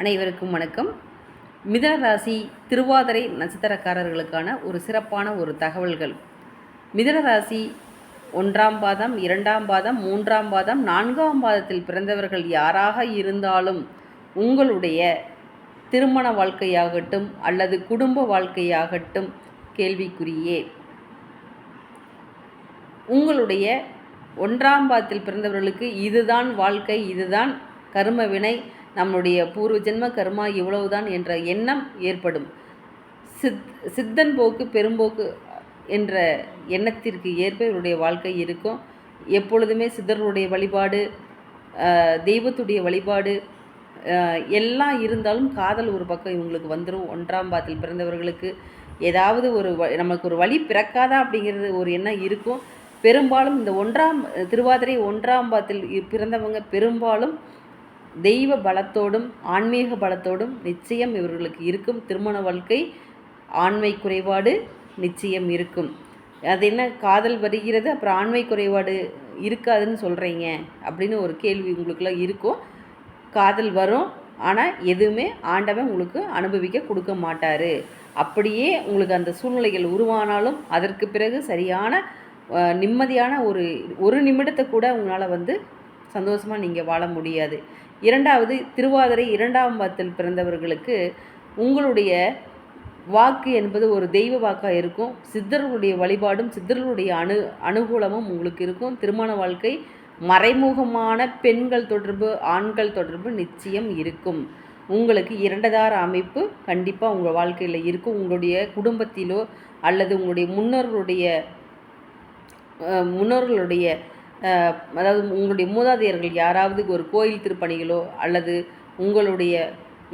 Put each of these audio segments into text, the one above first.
அனைவருக்கும் வணக்கம். மிதன ராசி திருவாதிரை நட்சத்திரக்காரர்களுக்கான ஒரு சிறப்பான ஒரு தகவல்கள். மிதன ராசி ஒன்றாம் பாதம் இரண்டாம் பாதம் மூன்றாம் பாதம் நான்காம் பாதத்தில் பிறந்தவர்கள் யாராக இருந்தாலும் உங்களுடைய திருமண வாழ்க்கையாகட்டும் அல்லது குடும்ப வாழ்க்கையாகட்டும் கேள்விக்குறியே. உங்களுடைய ஒன்றாம் பாதத்தில் பிறந்தவர்களுக்கு இதுதான் வாழ்க்கை இதுதான் கர்ம வினை நம்முடைய பூர்வ ஜென்ம கர்மா இவ்வளவுதான் என்ற எண்ணம் ஏற்படும். சித் சித்தன் போக்கு பெரும்போக்கு என்ற எண்ணத்திற்கு ஏற்ப இவருடைய வாழ்க்கை இருக்கும். எப்பொழுதுமே சித்தர்களுடைய வழிபாடு தெய்வத்துடைய வழிபாடு எல்லாம் இருந்தாலும் காதல் ஒரு பக்கம் இவங்களுக்கு வந்துடும் ஒன்றாம் பாத்தில் பிறந்தவர்களுக்கு ஏதாவது ஒரு வ- நமக்கு ஒரு வழி பிறக்காதா அப்படிங்கிறது ஒரு எண்ணம் இருக்கும். பெரும்பாலும் இந்த ஒன்றாம் திருவாதிரை ஒன்றாம் பாத்தில் இ- பிறந்தவங்க பெரும்பாலும் தெய்வ பலத்தோடும் ஆன்மீக பலத்தோடும் நிச்சயம் இவர்களுக்கு இருக்கும். திருமண வாழ்க்கை ஆண்மை குறைபாடு நிச்சயம் இருக்கும். அது என்ன காதல் வருகிறது அப்புறம் ஆண்மை குறைபாடு இருக்காதுன்னு சொல்கிறீங்க அப்படின்னு ஒரு கேள்வி உங்களுக்குலாம் இருக்கும். காதல் வரும் ஆனால் எதுவுமே ஆண்டவன் உங்களுக்கு அனுபவிக்க கொடுக்க மாட்டார். அப்படியே உங்களுக்கு அந்த சூழ்நிலைகள் உருவானாலும் அதற்கு பிறகு சரியான நிம்மதியான ஒரு ஒரு நிமிடத்தை கூட உங்களால் வந்து சந்தோஷமாக நீங்கள் வாழ முடியாது. இரண்டாவது திருவாதிரை இரண்டாம் பாத்தில் பிறந்தவர்களுக்கு உங்களுடைய வாக்கு என்பது ஒரு தெய்வ வாக்காக இருக்கும். சித்தர்களுடைய வழிபாடும் சித்தர்களுடைய அணு அனுகூலமும் உங்களுக்கு இருக்கும். திருமண வாழ்க்கை மறைமுகமான பெண்கள் தொடர்பு ஆண்கள் தொடர்பு நிச்சயம் இருக்கும். உங்களுக்கு இரண்டதார அமைப்பு கண்டிப்பாக உங்கள் வாழ்க்கையில் இருக்கும். உங்களுடைய குடும்பத்திலோ அல்லது உங்களுடைய முன்னோர்களுடைய முன்னோர்களுடைய அதாவது உங்களுடைய மூதாதையர்கள் யாராவது ஒரு கோயில் திருப்பணிகளோ அல்லது உங்களுடைய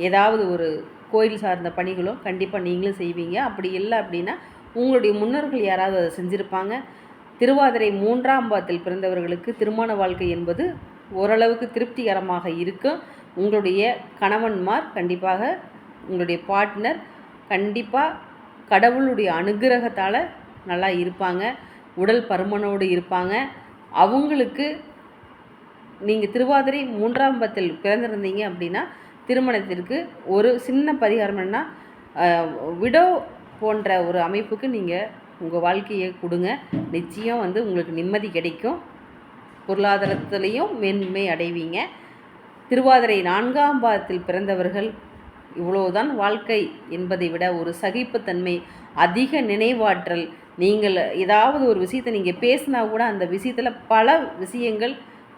ஏதாவது ஒரு கோயில் சார்ந்த பணிகளோ கண்டிப்பாக நீங்களும் செய்வீங்க. அப்படி இல்லை அப்படின்னா உங்களுடைய முன்னோர்கள் யாராவது அதை செஞ்சுருப்பாங்க. திருவாதிரை மூன்றாம் பாதத்தில் பிறந்தவர்களுக்கு திருமண வாழ்க்கை என்பது ஓரளவுக்கு திருப்திகரமாக இருக்கும். உங்களுடைய கணவன்மார் கண்டிப்பாக உங்களுடைய பார்ட்னர் கண்டிப்பாக கடவுளுடைய அனுகிரகத்தால் நல்லா இருப்பாங்க. உடல் பருமனோடு இருப்பாங்க. அவங்களுக்கு நீங்கள் திருவாதிரை மூன்றாம் பத்தில் பிறந்திருந்தீங்க அப்படின்னா திருமணத்திற்கு ஒரு சின்ன பரிகாரம் என்ன விடோ போன்ற ஒரு அமைப்புக்கு நீங்கள் உங்கள் வாழ்க்கையை கொடுங்க. நிச்சயம் வந்து உங்களுக்கு நிம்மதி கிடைக்கும். பொருளாதாரத்துலேயும் மேன்மை அடைவீங்க. திருவாதிரை நான்காம் பாதத்தில் பிறந்தவர்கள் இவ்வளவுதான் வாழ்க்கை என்பதை விட ஒரு சகிப்புத்தன்மை அதிக நினைவாற்றல். நீங்கள் ஏதாவது ஒரு விஷயத்தை நீங்கள் பேசினா கூட அந்த விஷயத்தில் பல விஷயங்கள்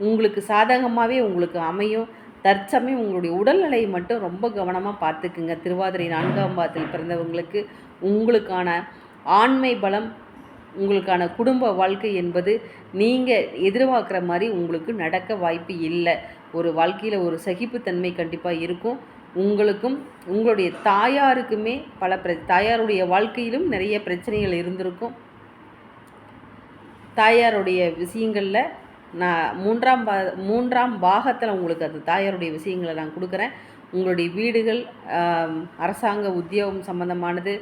உங்களுக்கு சாதகமாகவே உங்களுக்கு அமையும். தற்சமயம் உங்களுடைய உடல்நிலையை மட்டும் ரொம்ப கவனமாக பார்த்துக்குங்க. திருவாதிரை நான்காம் பாதத்தில் பிறந்தவங்களுக்கு உங்களுக்கான ஆண்மை பலம் உங்களுக்கான குடும்ப வாழ்க்கை என்பது நீங்கள் எதிர்பார்க்குற மாதிரி உங்களுக்கு நடக்க வாய்ப்பு இல்லை. ஒரு வாழ்க்கையில் ஒரு சகிப்புத்தன்மை கண்டிப்பாக இருக்கும். உங்களுக்கும் உங்களுடைய தாயாருக்குமே பல பிர தாயாருடைய வாழ்க்கையிலும் நிறைய பிரச்சனைகள் இருந்திருக்கும். தாயாருடைய விஷயங்களில் நான் மூன்றாம் பா மூன்றாம் பாகத்தில் உங்களுக்கு அந்த தாயாருடைய விஷயங்களை நான் கொடுக்குறேன். உங்களுடைய வீடுகள் அரசாங்க உத்தியோகம் சம்பந்தமானது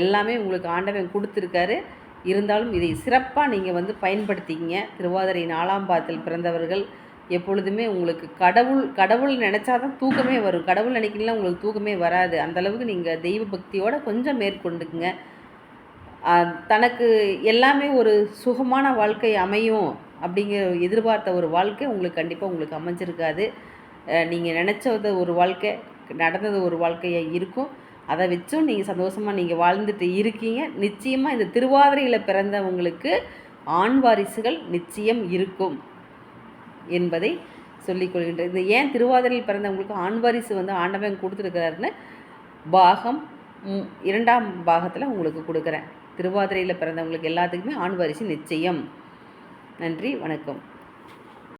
எல்லாமே உங்களுக்கு ஆண்டவன் கொடுத்துருக்காரு. இருந்தாலும் இதை சிறப்பாக நீங்கள் வந்து பயன்படுத்திக்கிங்க. திருவாதிரை நாலாம் பாதத்தில் பிறந்தவர்கள் எப்பொழுதுமே உங்களுக்கு கடவுள் கடவுள் நினச்சா தான் தூக்கமே வரும். கடவுள் நினைக்கலாம் உங்களுக்கு தூக்கமே வராது. அந்தளவுக்கு நீங்கள் தெய்வ பக்தியோட கொஞ்சம் மேற்கொண்டுக்குங்க. தனக்கு எல்லாமே ஒரு சுகமான வாழ்க்கை அமையும் அப்படிங்கிற எதிர்பார்த்த ஒரு வாழ்க்கை உங்களுக்கு கண்டிப்பாக உங்களுக்கு அமைஞ்சிருக்காது. நீங்கள் நினச்சது ஒரு வாழ்க்கை நடந்தது ஒரு வாழ்க்கையாக இருக்கும். அதை வச்சும் நீங்கள் சந்தோஷமாக நீங்கள் வாழ்ந்துட்டு இருக்கீங்க. நிச்சயமாக இந்த திருவாதிரையில் பிறந்தவங்களுக்கு ஆண் வாரிசுகள் நிச்சயம் இருக்கும். என்பதை சொல்லிக்கொள்கின்ற இது ஏன் திருவாதிரையில் பிறந்தவங்களுக்கு ஆண் வாரிசு வந்து ஆண்டவன் கொடுத்துருக்கிறாருன்னு பாகம் இரண்டாம் பாகத்தில் உங்களுக்கு கொடுக்குறேன். திருவாதிரையில் பிறந்தவங்களுக்கு எல்லாத்துக்குமே ஆண் வாரிசு நிச்சயம். நன்றி வணக்கம்.